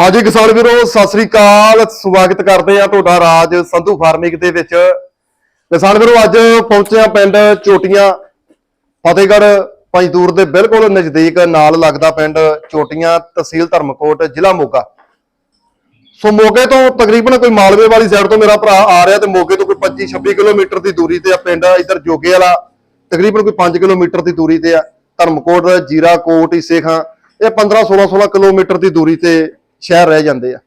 ਹਾਂਜੀ ਕਿਸਾਨ ਵੀਰੋ, ਸਤਿ ਸ੍ਰੀ ਅਕਾਲ। ਸਵਾਗਤ ਕਰਦੇ ਆ ਤੁਹਾਡਾ ਰਾਜ ਸੰਧੂ ਫਾਰਮਿੰਗ ਦੇ ਵਿੱਚ। ਕਿਸਾਨ ਵੀਰੋ, ਅੱਜ ਪਹੁੰਚੇ ਆ ਪਿੰਡ ਚੋਟੀਆਂ, ਫਤਿਹਗੜ੍ਹ ਪੰਜਦੂਰ ਦੇ ਬਿਲਕੁਲ ਨਜ਼ਦੀਕ ਨਾਲ ਲੱਗਦਾ ਪਿੰਡ ਚੋਟੀਆਂ, ਤਹਿਸੀਲ ਧਰਮਕੋਟ, ਜ਼ਿਲ੍ਹਾ ਮੋਗਾ। ਸੋ ਮੋਗੇ ਤੋਂ ਤਕਰੀਬਨ ਕੋਈ ਮਾਲਵੇ ਵਾਲੀ ਸਾਈਡ ਤੋਂ ਮੇਰਾ ਭਰਾ ਆ ਰਿਹਾ ਤੇ ਮੋਗੇ ਤੋਂ ਕੋਈ 25 26 ਕਿਲੋਮੀਟਰ ਦੀ ਦੂਰੀ ਤੇ ਆ ਪਿੰਡ, ਇੱਧਰ ਜੋਗੇ ਵਾਲਾ। ਤਕਰੀਬਨ ਕੋਈ 5 ਕਿਲੋਮੀਟਰ ਦੀ ਦੂਰੀ ਤੇ ਆ। ਧਰਮਕੋਟ ਜੀਰਾ ਕੋਟ ਈਸੇ ਖਾਂ ਇਹ 15 16 16 ਕਿਲੋਮੀਟਰ ਦੀ ਦੂਰੀ ਤੇ ਸ਼ਹਿਰ ਰਹਿ ਜਾਂਦੇ ਆ।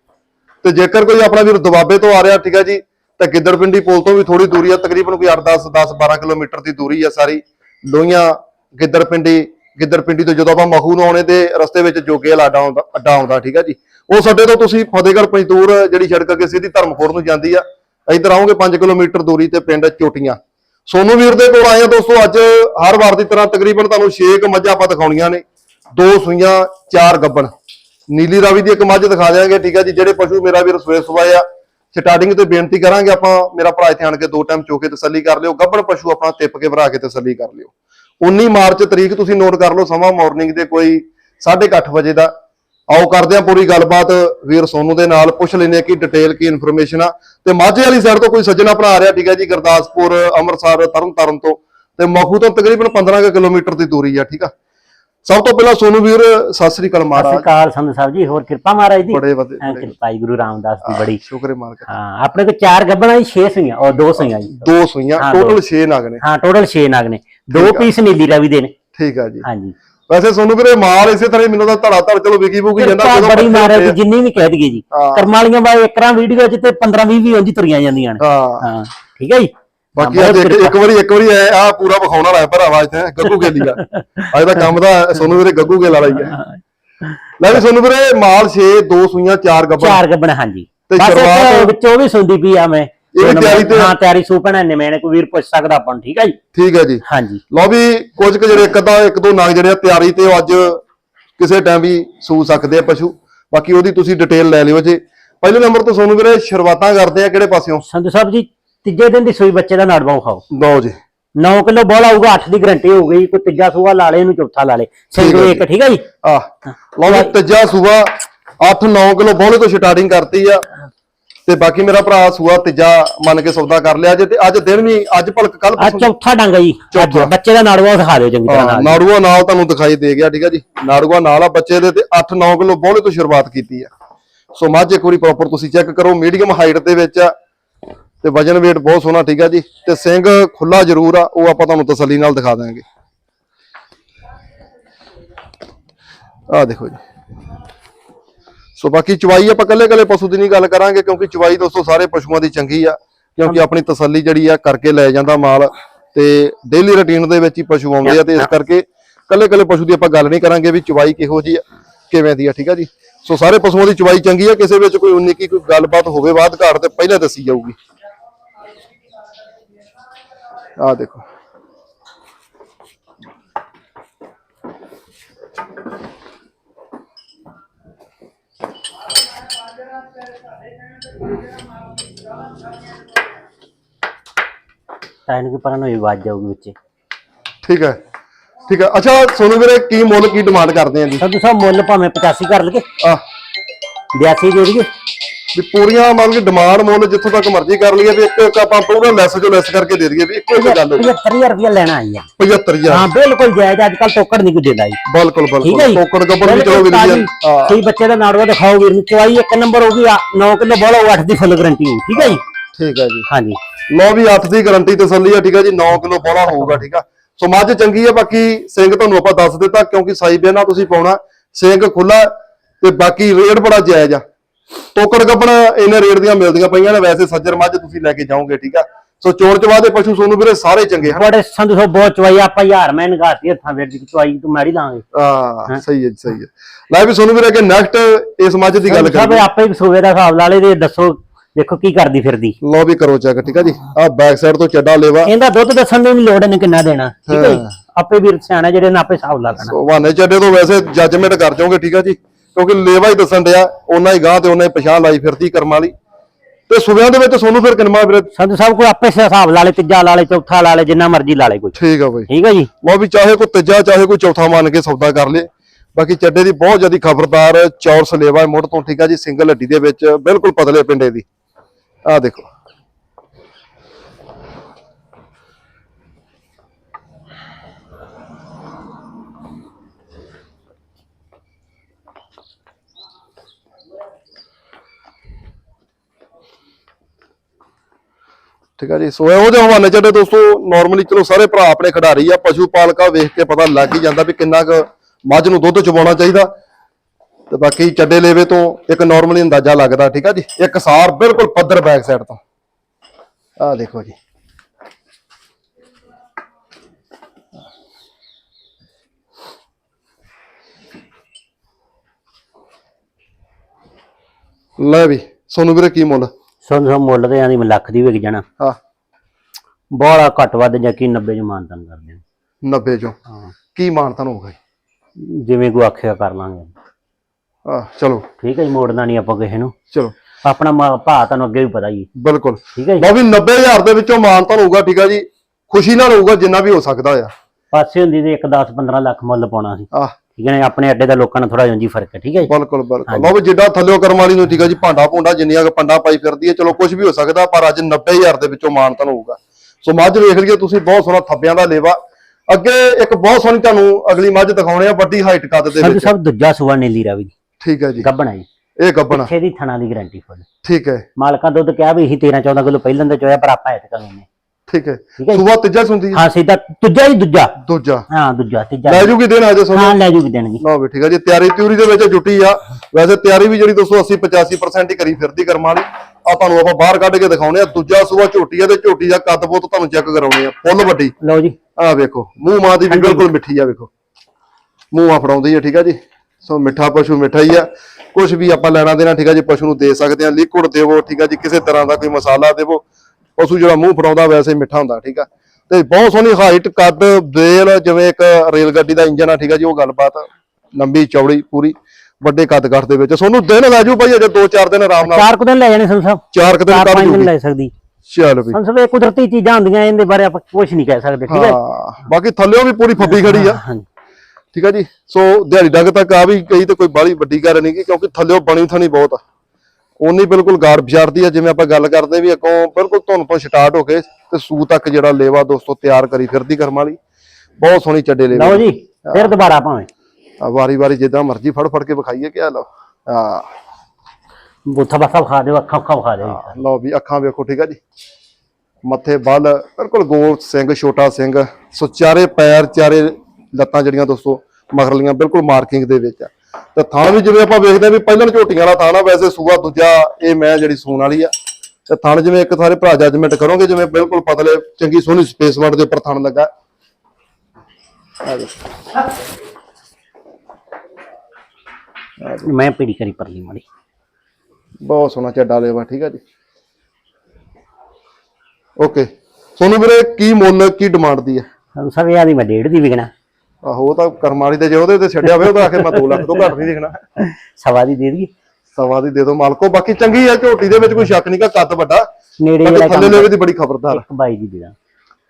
ਤੇ ਜੇਕਰ ਕੋਈ ਆਪਣਾ ਵੀਰ ਦੁਆਬੇ ਤੋਂ ਆ ਰਿਹਾ, ਠੀਕ ਹੈ ਜੀ, ਤਾਂ ਗਿੱਦੜਪਿੰਡੀ ਪੁਲ ਤੋਂ ਵੀ ਥੋੜੀ ਦੂਰੀ ਆ, ਤਕਰੀਬਨ ਕੋਈ 8 10 10 12 ਕਿਲੋਮੀਟਰ ਦੀ ਦੂਰੀ ਆ ਸਾਰੀ। ਲੋਹੀਆਂ ਗਿੱਦੜਪਿੰਡੀ ਗਿੱਦੜਪਿੰਡੀ ਤੋਂ ਜਦੋਂ ਆਪਾਂ ਮਖੂ ਨੂੰ ਆਉਣੇ ਤੇ ਰਸਤੇ ਵਿੱਚ ਜੋਗੇ ਵਾਲਾ ਅੱਡਾ ਆਉਂਦਾ ਅੱਡਾ ਆਉਂਦਾ, ਠੀਕ ਹੈ ਜੀ। ਉਹ ਸਾਡੇ ਤੋਂ ਤੁਸੀਂ ਫਤਿਹਗੜ੍ਹ, ਪੰਜਤੂਰ ਜਿਹੜੀ ਸੜਕ ਅੱਗੇ ਸਿੱਧੀ ਧਰਮਪੁਰ ਨੂੰ ਜਾਂਦੀ ਆ, ਇੱਧਰ ਆਓਗੇ 5 ਕਿਲੋਮੀਟਰ ਦੂਰੀ ਤੇ ਪਿੰਡ ਚੋਟੀਆਂ। ਸੋਨੂ ਵੀਰ ਦੇ ਕੋਲ ਆਏ ਆ ਦੋਸਤੋ, ਅੱਜ ਹਰ ਵਾਰ ਦੀ ਤਰ੍ਹਾਂ ਤਕਰੀਬਨ ਤੁਹਾਨੂੰ 6 ਮੱਝਾਂ ਆਪਾਂ ਦਿਖਾਉਣੀਆਂ ਨੇ। ਦੋ ਸੂਈਆਂ, ਚਾਰ ਗੱਬਣ। ਨੀਲੀ ਰਾਵੀ ਦੀ ਇੱਕ ਮੱਝ ਦਿਖਾ ਦਿਆਂਗੇ, ਠੀਕ ਹੈ ਜੀ, ਜਿਹੜੇ ਪਸ਼ੂ ਮੇਰਾ ਵੀਰ ਸਵੇ ਸਵਾਏ ਆ ਸਟਾਰਟਿੰਗ ਤੇ ਬੇਨਤੀ ਕਰਾਂਗੇ ਆਪਾਂ, ਮੇਰਾ ਭਰਾ ਇੱਥੇ ਆਣ ਕੇ ਦੋ ਟਾਈਮ ਚੋਕੇ ਤਸੱਲੀ ਕਰ ਲਿਓ ਗੱਬਣ ਪਸ਼ੂ ਆਪਣਾ ਟਿੱਪ ਕੇ ਭਰਾ ਕੇ ਤਸੱਲੀ ਕਰ ਲਿਓ। 19 ਮਾਰਚ ਤਰੀਕ ਤੁਸੀਂ ਨੋਟ ਕਰ ਲਓ, ਸਮਾਂ ਮਾਰਨਿੰਗ ਦੇ ਕੋਈ 8:30 ਵਜੇ ਦਾ। ਆਓ ਕਰਦੇ ਆ ਪੂਰੀ ਗੱਲਬਾਤ, ਵੀਰ ਸੋਨੂ ਦੇ ਨਾਲ, ਪੁੱਛ ਲੈਨੇ ਕਿ ਡਿਟੇਲ ਕੀ ਇਨਫੋਰਮੇਸ਼ਨ ਆ। ਤੇ ਮਾਝੇ ਵਾਲੀ ਸਾਈਡ ਤੋਂ ਕੋਈ ਸੱਜਣਾ ਭਰਾ ਆ ਰਿਹਾ, ਠੀਕ ਹੈ ਜੀ, ਗੁਰਦਾਸਪੁਰ, ਅੰਮ੍ਰਿਤਸਰ, ਤਰਨਤਾਰਨ ਤੋਂ। ਤੇ ਮਖੂ ਤੋਂ ਤਕਰੀਬਨ 15 ਕਿਲੋਮੀਟਰ ਦੀ ਦੂਰੀ ਆ, ਠੀਕ ਆ। ਸਭ ਤੋਂ ਪਹਿਲਾਂ ਸੋਨੂ ਵੀਰ ਸਤਿ ਸ੍ਰੀ ਅਕਾਲ ਸਤਿ ਸ਼੍ਰੀ ਮਹਾਰਾਜ। ਅਕਾਲ ਸੰਤ ਸਾਹਿਬ ਜੀ ਹੋਰ ਕਿਰਪਾ ਮਹਾਰਾਜ ਦੀ। ਬੜੇ ਵਧੇ ਹਾਂ, ਕਿਰਪਾ ਜੀ ਗੁਰੂ ਰਾਮਦਾਸ ਦੀ ਬੜੀ। ਸ਼ੁਕਰ ਹੈ ਮਾਲਕ ਦਾ। ਹਾਂ ਆਪਣੇ ਕੋਲ ਚਾਰ ਗੱਬਣਾ ਜੀ 6 ਸੂਈਆਂ ਔਰ ਦੋ ਸੂਈਆਂ ਜੀ। ਦੋ ਸੂਈਆਂ ਹਾਂ, ਟੋਟਲ ਦੋ। 6 ਨਗ ਨੇ। ਹਾਂ ਟੋਟਲ 6 ਨਗ ਨੇ। ਦੋ ਠੀਕ ਆ। ਪੀਸ ਨੀਲੀ ਰਵੀ ਦੇ ਨੇ। ਠੀਕ ਆ ਜੀ। ਹਾਂਜੀ। ਵੈਸੇ ਸੋਨੂ ਵੀਰੇ ਮਾਲ ਇਸੇ ਤਰ੍ਹਾਂ ਹੀ ਮੈਨੂੰ ਤਾਂ ਧੜਾ ਧੜ ਚਲੋ ਵਿਕੀ ਬੁਕੀ ਜਾਂਦਾ ਕਿਰਪਾ ਜਦੋਂ ਬੜੀ ਮਹਾਰਾਜ ਦੀ ਜਿੰਨੀ ਵੀ ਕਹਿ ਦਈਏ ਜੀ। ਹਾਂ। ਕਰਮਾਲੀਆਂ ਬਾਈ ਇਕਰਾਂ ਵੀਡੀਓ ਚ ਤੇ 15 20 ਵੀ ਉਂਝ ਤੁਰੀਆਂ ਜਾਂਦੀਆਂ ਨੇ। ਹਾਂ। ਠੀਕ ਹੈ ਜੀ। ਬਾਕੀ ਅੱਜ ਬਹੁਤ ਇੱਕ ਵਾਰੀ ਇੱਕ ਵਾਰੀ ਆ ਪੂਰਾ ਵਿਖਾਉਣ ਵਾਲਾ ਹੈ ਭਰਾਵਾ ਇੱਥੇ ਗੱਗੂ ਗੇਲੀ ਦਾ। ਅੱਜ ਦਾ ਕੰਮ ਦਾ ਸੋਨੂ ਵੀਰੇ ਗੱਗੂ ਗੇਲ ਵਾਲਾ ਹੀ ਹੈ। ਲੈ ਵੀ ਸੋਨੂ ਵੀਰੇ ਮਾਲ 6 ਦੋ ਸੂਈਆਂ ਚਾਰ ਗੱਬਰ ਚਾਰ ਗੱਬਣਾ ਹਾਂਜੀ। ਬਸ ਵਿੱਚੋਂ ਵੀ ਸੁਣਦੀ ਪਈ ਆ ਮੈਂ। ਇਹ ਤਿਆਰੀ ਤੇ- ਹਾਂ ਤਿਆਰੀ ਸੂਪਣਾ ਨੇ ਮੈਨੇ ਕੋਈ ਵੀਰ ਪੁੱਛ ਸਕਦਾ ਆਪਾਂ ਠੀਕ ਹੈ ਜੀ? ਠੀਕ ਹੈ ਜੀ। ਹਾਂਜੀ। ਲਓ ਵੀ ਕੁਝ ਕੁ ਜਿਹੜੇ ਇੱਕ ਅੱਧਾ ਇੱਕ ਦੋ ਨਗ ਜਿਹੜੇ ਆ ਤਿਆਰੀ ਤੇ ਉਹ ਅੱਜ ਕਿਸੇ ਟਾਈਮ ਵੀ ਸੂ ਸਕਦੇ ਆ ਪਸ਼ੂ। ਬਾਕੀ ਉਹਦੀ ਤੁਸੀਂ ਡਿਟੇਲ ਲੈ ਲਿਓ ਜੀ। ਪਹਿਲੇ ਨੰਬਰ ਤੇ ਸੋਨੂ ਵੀਰੇ ਸ਼ੁਰੂਆਤਾਂ ਕਰਦੇ ਆ ਕਿਹੜੇ ਪਾਸਿਓਂ? ਸੰਧੂ ਸਾਹਿਬ ਜੀ ਤੀਜੇ ਦਿਨ ਦੀ ਸੂਈ ਬੱਚੇ ਦਾ ਨਾੜਵਾਂ ਖਾਓ ਲਓ ਜੀ। 9 ਕਿਲੋ ਬੋਲ ਆਊਗਾ 8 ਦੀ ਗਰੰਟੀ ਹੋ ਗਈ ਕੋਈ ਤੀਜਾ ਸੂਆ ਲਾ ਲੇ ਇਹਨੂੰ ਚੌਥਾ ਲਾ ਲੇ। ਸਿੰਗਲ ਇੱਕ ਠੀਕ ਹੈ ਜੀ? ਆ ਲਓ ਤੀਜਾ ਸੂਆ 8-9 ਕਿਲੋ ਬੋਲੇ ਤੋਂ ਸਟਾਰਟਿੰਗ ਕਰਤੀ ਆ। ਤੇ ਬਾਕੀ ਮੇਰਾ ਭਰਾ ਸੂਆ ਤੀਜਾ ਮੰਨ ਕੇ ਸੌਦਾ ਕਰ ਲਿਆ ਜੇ ਤੇ ਅੱਜ ਦਿਨ ਵੀ ਅੱਜ ਭਲਕ ਕੱਲ ਆ ਚੌਥਾ ਡੰਗ ਜੀ। ਅੱਜ। ਬੱਚੇ ਦਾ ਨਾੜਵਾ ਦਿਖਾ ਦਿਓ ਚੰਗੀ ਤਰ੍ਹਾਂ ਨਾਲ। ਨਾੜੂਆ ਨਾਲ ਤੁਹਾਨੂੰ ਦਿਖਾਈ ਦੇ ਗਿਆ ਠੀਕ ਆ ਜੀ। ਨਾੜੂਆ ਨਾਲ ਆ ਬੱਚੇ ਦੇ ਤੇ 8-9 ਕਿਲੋ ਬੋਲੇ ਤੋਂ ਸ਼ੁਰੂਆਤ ਕੀਤੀ ਆ। ਸੋ ਮੱਝ ਇੱਕ ਵਾਰੀ ਪ੍ਰੋਪਰ ਤੁਸੀਂ ਚੈੱਕ ਕਰੋ ਮੀਡੀਅਮ ਹਾਈਟ ਦੇ ਵਿੱਚ ਆ ਤੇ ਵਜਨ weight ਬਹੁਤ ਸੋਹਣਾ, ਠੀਕ ਆ ਜੀ। ਤੇ ਸਿੰਘ ਖੁੱਲਾ ਜ਼ਰੂਰ ਆ, ਉਹ ਆਪਾਂ ਤੁਹਾਨੂੰ ਤਸੱਲੀ ਨਾਲ ਦਿਖਾ ਦਾਂਗੇ ਆ ਦੇਖੋ ਜੀ। ਸੋ ਬਾਕੀ ਚਵਾਈ ਆਪਾਂ ਕੱਲੇ ਕੱਲੇ ਪਸ਼ੂ ਦੀ ਨਹੀਂ ਗੱਲ ਕਰਾਂਗੇ, ਕਿਉਂਕਿ ਚਵਾਈ ਦੋਸਤੋ ਸਾਰੇ ਪਸ਼ੂਆਂ ਦੀ ਚੰਗੀ ਆ, ਕਿਉਂਕਿ ਆਪਣੀ ਤਸੱਲੀ ਜਿਹੜੀ ਆ ਕਰਕੇ ਲੈ ਜਾਂਦਾ ਮਾਲ, ਤੇ ਡੇਲੀ ਰੁਟੀਨ ਦੇ ਵਿੱਚ ਹੀ ਪਸ਼ੂ ਆਉਂਦੇ ਆ, ਤੇ ਇਸ ਕਰਕੇ ਕੱਲੇ ਕੱਲੇ ਪਸ਼ੂ ਦੀ ਆਪਾਂ ਗੱਲ ਨਹੀਂ ਕਰਾਂਗੇ ਵੀ ਚਵਾਈ ਕਿਹੋ ਜੀ ਆ, ਕਿਵੇਂ ਦੀ ਆ, ਠੀਕ ਆ ਜੀ। ਸੋ ਸਾਰੇ ਪਸ਼ੂਆਂ ਦੀ ਚਵਾਈ ਚੰਗੀ ਆ, ਕਿਸੇ ਵਿੱਚ ਕੋਈ ਉਨੀ ਕੀ ਕੋਈ ਗੱਲਬਾਤ ਹੋਵੇ ਬਾਅਦ ਘਾਟ ਤੇ ਪਹਿਲਾਂ ਦੱਸੀ ਜਾਊਗੀ। ਆ ਦੇਖੋ ਤਾਂ ਇਹਨੂੰ ਕੀ ਪਤਾ ਨਾ ਵੱਜ ਜਾਊਗੀ ਵਿੱਚ ਠੀਕ ਹੈ ਠੀਕ ਹੈ ਅੱਛਾ ਸੋਨੂ ਵੀਰੇ ਕੀ ਮੁੱਲ ਕੀ ਡਿਮਾਂਡ ਕਰਦੇ ਆ ਜੀ ਸੰਧੂ ਸਾਹਿਬ ਮੁੱਲ ਭਾਵੇਂ 85 ਕਰ ਲਗੇ ਆ 82 ਦੇ ਦਈਏ ਵੀ ਪੂਰੀਆਂ ਮੰਨ ਕੇ ਡਿਮਾਂਡ ਮੁੱਲ ਜਿੱਥੋਂ ਤੱਕ ਮਰਜ਼ੀ ਕਰ ਲਈਏ ਵੀ ਇੱਕ ਇੱਕ ਆਪਾਂ ਪੂਰਾ ਲੈਸ ਜੋ ਲੈਸ ਕਰਕੇ ਦੇ ਦਈਏ ਵੀ ਇੱਕੋ ਇੱਕ ਗੱਲ 75000 ਰੁਪਇਆ ਲੈਣਾ ਆਈ ਆ। 75000 ਹਾਂ ਬਿਲਕੁਲ ਜਾਇਜ਼ ਅੱਜ ਕੱਲ ਟੋਕੜ ਨਹੀਂ ਕੋਈ ਦਿੰਦਾ ਜੀ। ਬਿਲਕੁਲ ਠੀਕ ਹੈ ਬਿਲਕੁਲ ਜੀ? ਟੋਕੜ ਗੱਬੜ ਵੀ ਚਲੋ ਵੀ ਲਈ ਤਾਜ਼ੀ। ਸਹੀ ਬੱਚੇ ਦਾ ਨਾੜਵਾ ਦਿਖਾਓ ਵੀਰ ਨੂੰ ਚਵਾਈ ਇੱਕ ਨੰਬਰ ਹੋ ਗਈ 9 ਕਿਲੋ ਬੋਲ 8 ਦੀ ਫੁੱਲ ਗਰੰਟੀ ਹੋਊ ਠੀਕ ਹੈ ਜੀ? ਠੀਕ ਹੈ ਜੀ। ਹਾਂਜੀ। ਲਓ ਵੀ 8 ਦੀ ਗਾਰੰਟੀ ਤਸੱਲੀ ਆ ਠੀਕ ਹੈ ਜੀ 9 ਕਿਲੋ ਬੋਲਾ ਹੋਊਗਾ ਠੀਕ ਆ। ਸੋ ਮੱਝ ਚੰਗੀ ਆ ਬਾਕੀ ਸਿੰਘ ਤੁਹਾਨੂੰ ਆਪਾਂ ਦੱਸ ਦਿੱਤਾ ਕਿਉਂਕਿ ਸਾਈ ਬੇਨਾ ਤੁਸੀਂ ਪਾਉਣਾ ਸਿੰਘ ਖੁੱਲਾ ਤੇ ਬਾਕੀ ਰੇਟ ਬੜਾ ਜਾਇਜ਼ ਆ। ਟੋਕੜ ਗੱਬਣ ਇਹਨੇ ਰੇਟ ਦੀਆਂ ਮਿਲਦੀਆਂ ਪਈਆਂ ਨੇ ਵੈਸੇ ਸੱਜਰ ਮੱਝ ਤੁਸੀਂ ਲੈ ਕੇ ਜਾਓਗੇ ਠੀਕ ਆ? ਸੋ ਚੋਣ ਚਵਾ ਦੇ ਪਸ਼ੂ ਸੋਨੂੰ ਵੀਰੇ ਸਾਰੇ ਚੰਗੇ ਹਨ। ਬੜੇ ਸੰਧੂ ਸਾਹਿਬ ਬਹੁਤ ਚਵਾਈ ਆਪਾਂ ਯਾਰ ਮੈਂ ਨਗਾਤੀ ਹੱਥਾਂ ਵੀਰ ਦੀ ਚਵਾਈ ਤੂੰ ਮਾਰੀ ਲਾਂਗੇ। ਆ ਸਹੀ ਹੈ ਜੀ, ਸਹੀ ਹੈ। ਲੈ ਵੀ ਸੋਨੂੰ ਵੀਰੇ ਕਿ ਨੈਕਸਟ ਇਸ ਮੱਝ ਦੀ ਗੱਲ ਕਰੀਏ। ਆਪੇ ਹੀ ਸੂਵੇ ਦਾ ਹਿਸਾਬ ਲਾ ਲੇ ਤੇ ਦੱਸੋ ਦੇਖੋ ਕੀ ਕਰਦੀ ਫਿਰਦੀ। ਲਓ ਵੀ ਕਰੋ ਚੈੱਕ ਠੀਕ ਆ ਜੀ? ਆ ਬੈਕ ਸਾਈਡ ਤੋਂ ਚੱਡਾ ਲੇਵਾ। ਇਹਦਾ ਦੁੱਧ ਦੱਸਣ ਦੀ ਵੀ ਲੋੜ ਨਹੀਂ ਕਿੰਨਾ ਦੇਣਾ ਠੀਕ ਹੈ ਜੀ? ਆਪੇ ਵੀਰ ਸਿਆਣਾ ਜਿਹੜੇ ਨੇ ਆਪੇ ਹਿਸਾਬ ਲਾ ਲੈਣਾ। ਸੋ ਬਹਾਨੇ ਚੱਡੇ ਤੋਂ ਵੈਸੇ ਜੱਜਮੈਂਟ ਕਰ ਜਾਓਗੇ ਠੀਕ ਆ ਜੀ? ਕਿਉਂਕਿ ਲੇਵਾ ਹੀ ਦੱਸਣ ਡਿਆ ਉਹਨਾਂ ਹੀ ਗਾਂ ਤੇ ਉਹਨਾਂ ਹੀ ਪਛਾਣ ਲਾਈ ਫਿਰਦੀ ਕਰਮ ਵਾਲੀ। ਤੇ ਸੁਬਿਆਂ ਦੇ ਵਿੱਚ ਸੋਨੂੰ ਫਿਰ ਕਿਨਮਾ ਵੀਰੇ? ਸੰਧੂ ਸਾਹਿਬ ਕੋਈ ਆਪੇ ਹਿਸਾਬ ਲਾ ਲੇ ਤੀਜਾ ਲਾ ਲੇ ਚੌਥਾ ਲਾ ਲੇ ਜਿੰਨਾ ਮਰਜ਼ੀ ਲਾ ਲੇ ਕੋਈ। ਠੀਕ ਆ ਬਈ। ਠੀਕ ਹੈ ਜੀ? ਲਓ ਵੀ ਚਾਹੇ ਕੋਈ ਤੀਜਾ ਚਾਹੇ ਕੋਈ ਚੌਥਾ ਮੰਨ ਕੇ ਸੌਦਾ ਕਰ ਲੇ। ਬਾਕੀ ਚੱਡੇ ਦੀ ਬਹੁਤ ਜ਼ਿਆਦਾ ਖਬਰਦਾਰ ਚੌਰ ਸਲੇਵਾ ਮੁੱਢ ਤੋਂ ਠੀਕ ਆ ਜੀ ਸਿੰਗਲ ਹੱਡੀ ਦੇ ਵਿੱਚ ਬਿਲਕੁਲ ਪਤਲੇ ਪਿੰਡੇ ਦੀ। ਆਹ ਦੇਖੋ। ਠੀਕ ਆ ਜੀ? ਸੋ ਇਹੋ ਜਿਹੇ ਹਵਾਲੇ ਚੱਡੇ ਦੋਸਤੋ ਨਾਰਮਲੀ ਚਲੋ ਸਾਰੇ ਭਰਾ ਆਪਣੇ ਖਿਡਾਰੀ ਆ, ਪਸ਼ੂ ਪਾਲਕਾ ਵੇਖ ਕੇ ਪਤਾ ਲੱਗ ਹੀ ਜਾਂਦਾ ਵੀ ਕਿੰਨਾ ਕੁ ਮੱਝ ਨੂੰ ਦੁੱਧ ਚਵਾਉਣਾ ਚਾਹੀਦਾ। ਤੇ ਬਾਕੀ ਚੱਡੇ ਲੇਵੇ ਤੋਂ ਇੱਕ ਨਾਰਮਲੀ ਅੰਦਾਜ਼ਾ ਲੱਗਦਾ, ਠੀਕ ਆ ਜੀ? ਇੱਕ ਸਾਰ ਬਿਲਕੁਲ ਪੱਧਰ ਬੈਕ ਸਾਈਡ ਤੋਂ। ਆ ਦੇਖੋ ਜੀ। ਲੈ ਵੀ, ਸੋਨੂੰ ਵੀਰੇ ਕੀ ਮੁੱਲ? ਸੁਣ ਸੁਣ ਮੁੱਲ ਤੇ ਆਂਦੀ ਲੱਖ ਦੀ ਵਿਕ ਜਾਣਾ। ਹਾਂ ਬੋਲਾ ਘੱਟ ਵੱਧ ਜਾਂ ਕੀ 90 ਚ ਮਾਨਤਨ ਕਰਦੇ 90 ਚੋਂ। ਹਾਂ। ਕੀ ਮਾਨਤਨ ਹੋਊਗਾ ਜੀ ਜਿਵੇਂ ਕੋ ਆਖਿਆ ਕਰ ਲਾਂਗੇ। ਆਹ ਚਲੋ। ਠੀਕ ਹੈ ਜੀ ਮੋੜਨਾ ਨਹੀਂ ਆਪਾਂ ਕਿਸੇ ਨੂੰ। ਚਲੋ। ਆਪਣਾ ਮਾ- ਭਾ ਤੁਹਾਨੂੰ ਅੱਗੇ ਵੀ ਪਤਾ ਜੀ ਬਿਲਕੁਲ। ਠੀਕ ਹੈ ਜੀ। ਲਓ ਵੀ 90000 ਦੇ ਵਿੱਚੋਂ ਮਾਨਤਨ ਹੋਊਗਾ ਠੀਕ ਆ ਜੀ। ਖੁਸ਼ੀ ਨਾਲ ਹੋਊਗਾ ਜਿੰਨਾ ਵੀ ਹੋ ਸਕਦਾ ਆ। ਪਾਸੇ ਹੁੰਦੀ ਤੇ ਇੱਕ 10 15 ਲੱਖ ਮੁੱਲ ਪਾਉਣਾ ਸੀ। ਆਹ। ਠੀਕ ਹੈ ਨਾ ਆਪਣੇ ਅੱਡੇ ਦਾ ਲੋਕਾਂ ਨਾਲ ਥੋੜਾ ਜਿਹਾ ਜੀ ਫ਼ਰਕ ਹੈ ਠੀਕ ਹੈ ਜੀ? ਬਿਲਕੁਲ ਬਿਲਕੁਲ। ਲਓ ਵੀ ਜਿੱਡਾ ਥੱਲਿਓ ਕਰਮ ਵਾਲੀ ਨੂੰ ਠੀਕ ਆ ਜੀ ਭਾਂਡਾ ਭੁੰਡਾ ਜਿੰਨੀਆਂ ਕੁ ਪੰਡਾ ਪਾਈ ਫਿਰਦੀ ਹੈ ਚਲੋ ਕੁਝ ਵੀ ਹੋ ਸਕਦਾ ਪਰ ਅੱਜ 90000 ਦੇ ਵਿੱਚੋਂ ਮਾਨਤਨ ਹੋਊਗਾ। ਸੋ ਮੱਝ ਵੇਖ ਲਈਏ ਤੁਸੀਂ ਬਹੁਤ ਸੋਹਣਾ ਥੱਬਿਆਂ ਦਾ ਲੇਵਾ। ਅੱਗੇ ਇੱਕ ਬਹੁਤ ਸੋਹਣੀ ਤੁਹਾਨੂੰ ਅਗਲੀ ਮੱਝ ਦਿਖਾਉਣੇ ਆ ਵੱਡੀ ਹਾਈਟ ਕੱਦ ਦੇ ਵਿੱਚ। ਸਾਹਿਬ ਦੂਜਾ ਸੁਆ ਨੀਲੀ ਰਾਵੀ ਦੀ। ਠੀਕ ਹੈ ਜੀ। ਗੱਬਣਾ ਜੀ। ਇਹ ਗੱਬਣਾ। ਪਿੱਛੇ ਦੀ ਥਣਾ ਦੀ ਗਾਰੰਟੀ ਫੁੱਲ ਠੀਕ ਹੈ। ਮਾਲਕਾਂ ਦੁੱਧ ਕਿਹਾ ਵੀ ਅਸੀਂ 13 14 ਕਿਲੋ ਪਹਿਲਾਂ ਦਾ ਚੋਇਆ ਪਰ ਆਪਾਂ ਐਤ ਕਰਨੇ ਠੀਕ ਹੈ। ਠੀਕ ਹੈ। ਸੁਬਾ ਤੀਜਾ ਸੁੰਦੀ ਹੈ। ਹਾਂ ਸਿੱਧਾ ਦੂਜਾ ਹੀ ਦੂਜਾ। ਦੂਜਾ। ਹਾਂ ਦੂਜਾ ਤੀਜਾ। ਲੈ ਜੂਗੀ ਦਿਨ ਹਜੇ ਸੋਨੂੰ ਹਾਂ ਲੈ ਜੂਗੀ ਦੇਣਗੇ। ਲਓ ਵੀ ਠੀਕ ਆ ਜੀ। ਤਿਆਰੀ ਤਿਉਰੀ ਦੇ ਵਿੱਚ ਜੁਟੀ ਆ। ਵੈਸੇ ਤਿਆਰੀ ਵੀ ਜਿਹੜੀ ਦੋਸਤੋ 80 85% ਹੀ ਕਰੀ ਫਿਰਦੀ ਕਰਮਾਂ ਵਾਲੀ। ਆ ਤੁਹਾਨੂੰ ਆਪਾਂ ਬਾਹਰ ਕੱਢ ਕੇ ਦਿਖਾਉਣੇ ਆ। ਦੂਜਾ ਸੂਆ ਝੋਟੀ ਆ ਤੇ ਝੋਟੀ ਦਾ ਕੱਦ ਬਹੁਤ ਤੁਹਾਨੂੰ ਚੈੱਕ ਕਰਾਉਣੇ ਆ। ਫੁੱਲ ਵੱਡੀ। ਲਓ ਜੀ। ਆ ਵੇਖੋ ਮੂੰਹ ਮਾਂ ਦੀ ਵੀ ਬਿਲਕੁਲ ਮਿੱਠੀ ਆ ਵੇਖੋ। ਮੂੰਹ ਆ ਫੜਾਉਂਦੀ ਆ ਠੀਕ ਆ ਜੀ। ਸੋ ਮਿੱਠਾ ਪਸ਼ੂ ਮਿੱਠਾ ਹੀ ਆ। ਕੁਝ ਵੀ ਆਪਾਂ ਲੈਣਾ ਦੇਣਾ ਠੀਕ ਆ ਜੀ ਪਸ਼ੂ ਨੂੰ ਦੇ ਸਕਦੇ ਆ। ਲਿਕੁਇਡ ਦੇਵੋ ਠੀਕ ਆ ਜੀ ਕਿਸੇ ਤਰ੍ਹਾਂ ਦਾ ਕੋਈ ਮਸਾਲਾ ਦੇਵੋ। ਪਸ਼ੂ ਜਿਹੜਾ ਮੂੰਹ ਫੜਾਉਂਦਾ ਵੈਸੇ ਹੀ ਮਿੱਠਾ ਹੁੰਦਾ ਠੀਕ ਆ? ਤੇ ਬਹੁਤ ਸੋਹਣੀ ਹਾਈਟ ਕੱਦ ਬੇਲ ਜਿਵੇਂ ਇੱਕ ਰੇਲ ਗੱਡੀ ਦਾ ਇੰਜਨ ਆ ਠੀਕ ਆ ਜੀ ਉਹ ਗੱਲਬਾਤ ਲੰਬੀ ਚੌੜੀ ਪੂਰੀ ਵੱਡੇ ਕੱਦ ਕੱਟ ਦੇ ਵਿੱਚ। ਸੋਨੂੰ ਦਿਨ ਲੈ ਜੂ ਭਾਈ ਅਜੇ 2-4 ਦਿਨ ਆਰਾਮ ਨਾਲ। ਚਾਰ ਕੁ ਦਿਨ ਲੈ ਜਾਣੇ ਸੰਧੂ ਸਾਹਿਬ। ਚਾਰ ਕੁ ਦਿਨ ਚਾਰ ਪੰਜ ਦਿਨ ਲੈ ਸਕਦੀ। ਚੱਲ ਵੀ। ਸੰਧੂ ਸਾਹਿਬ ਇਹ ਕੁਦਰਤੀ ਚੀਜ਼ਾਂ ਹੁੰਦੀਆਂ ਇਹਦੇ ਬਾਰੇ ਆਪਾਂ ਕੁਝ ਨਹੀਂ ਕਹਿ ਸਕਦੇ ਠੀਕ ਹੈ ਹਾਂ ਬਾਕੀ ਥੱਲਿਓ ਵੀ ਪੂਰੀ ਫੱਬੀ ਖੜੀ ਆ। ਹਾਂਜੀ। ਠੀਕ ਆ ਜੀ? ਸੋ ਦਿਹਾੜੀ ਡੰਗ ਤੱਕ ਆ ਵੀ ਕਈ ਤੇ ਕੋਈ ਬਾਹਲੀ ਵੱਡੀ ਗੱਲ ਨਹੀਂ ਗੀ, ਕਿਉਂਕਿ ਥੱਲਿਓ ਬਣੀ ਥਣੀ ਬਹੁਤ ਆ। ਉਨੀ ਬਿਲਕੁਲ ਗਾਰ ਵਿਚਾਰਦੀ ਆ ਜਿਵੇਂ ਆਪਾਂ ਗੱਲ ਕਰਦੇ ਵੀ ਅੱਗੋਂ ਬਿਲਕੁਲ ਧੁੰਨ ਤੋਂ ਸਟਾਰਟ ਹੋ ਕੇ ਤੇ ਸੂ ਤੱਕ ਜਿਹੜਾ ਲੇਵਾ ਦੋਸਤੋ ਤਿਆਰ ਕਰੀ ਫਿਰਦੀ ਕਰਮ ਵਾਲੀ। ਬਹੁਤ ਸੋਹਣੀ ਚੱਡੇ ਲੇਵਾ। ਲਓ ਜੀ ਫਿਰ ਦੁਬਾਰਾ ਭਾਵੇਂ। ਆ ਵਾਰੀ ਵਾਰੀ ਜਿੱਦਾਂ ਮਰਜ਼ੀ ਫੜ ਫੜ ਕੇ ਵਿਖਾਈਏ ਕਿਆ ਲਓ। ਹਾਂ। ਬੁੱਥਾ ਬਸਾ ਖਾ ਦਿਓ ਅੱਖਾਂ ਅੱਖਾਂ ਖਾ ਦਿਓ। ਲਓ ਵੀ ਅੱਖਾਂ ਵੇਖੋ ਠੀਕ ਆ ਜੀ। ਮੱਥੇ ਬੱਲ ਬਿਲਕੁਲ ਗੋਲ ਸਿੰਘ ਛੋਟਾ ਸਿੰਘ। ਸੋ ਚਾਰੇ ਪੈਰ ਚਾਰੇ ਲੱਤਾਂ ਜਿਹੜੀਆਂ ਦੋਸਤੋ ਮਗਰਲੀਆਂ ਬਿਲਕੁਲ ਮਾਰਕਿੰਗ ਦੇ ਵਿੱਚ ਆ। ਤੇ ਥਾਂ ਵੀ ਜਿਵੇਂ ਆਪਾਂ ਵੇਖਦੇ ਆ ਵੀ ਪਹਿਲਾਂ ਝੋਟੀਆਂ ਵਾਲਾ ਥਾਂ ਆ ਵੈਸੇ ਸੂਆ ਦੂਜਾ ਇਹ ਮੈਂ ਜਿਹੜੀ ਸੂਣ ਵਾਲੀ ਆ। ਤੇ ਥਣ ਜਿਵੇਂ ਇੱਕ ਸਾਰੇ ਭਰਾ ਜੱਜਮੈਂਟ ਕਰੋਗੇ ਜਿਵੇਂ ਬਿਲਕੁਲ ਪਤਲੇ ਚੰਗੀ ਸੋਹਣੀ ਸਪੇਸ ਵਰਡ ਦੇ ਉੱਪਰ ਥਣ ਲੱਗਾ। ਮੈਂ ਪੀੜੀ ਕਰੀ ਪਰਲੀ ਮਾੜੀ। ਬਹੁਤ ਸੋਹਣਾ ਚੱਡਾ ਲੇਵਾ ਠੀਕ ਆ ਜੀ। ਓਕੇ। ਸੋਨੂੰ ਵੀਰੇ ਕੀ ਮੁੱਲ ਕੀ ਡਿਮਾਂਡ ਦੀ ਆ? ਸਾਹਿਬ ਇਹ ਆਦੀ ਮੈਂ ਡੇਢ ਦੀ ਵਿਕਣਾ। ਆਹੋ ਉਹ ਤਾਂ ਕਰਮ ਵਾਲੀ ਤੇ ਜੇ ਉਹਦੇ ਤੇ ਛੱਡਿਆ ਹੋਵੇ ਉਹ ਤਾਂ ਆਖੇ ਮੈਂ 2 ਲੱਖ ਤੋਂ ਘੱਟ ਨਹੀਂ ਦੇਖਣਾ। ਸਵਾ ਦੀ ਦੇ ਦਈਏ? ਸਵਾ ਦੀ ਦੇ ਦਿਓ ਮਾਲਕੋ ਬਾਕੀ ਚੰਗੀ ਆ ਝੋਟੀ ਦੇ ਵਿੱਚ ਕੋਈ ਸ਼ੱਕ ਨਹੀਂਗਾ ਕੱਦ ਵੱਡਾ। ਨੇੜੇ ਜਿਹੜਾ ਥੱਲੇ ਲੈਵੇ ਦੀ ਬੜੀ ਖਬਰਦਾਰ ਇੱਕ ਬਾਈ ਦੀ ਦੇ ਦਾਂ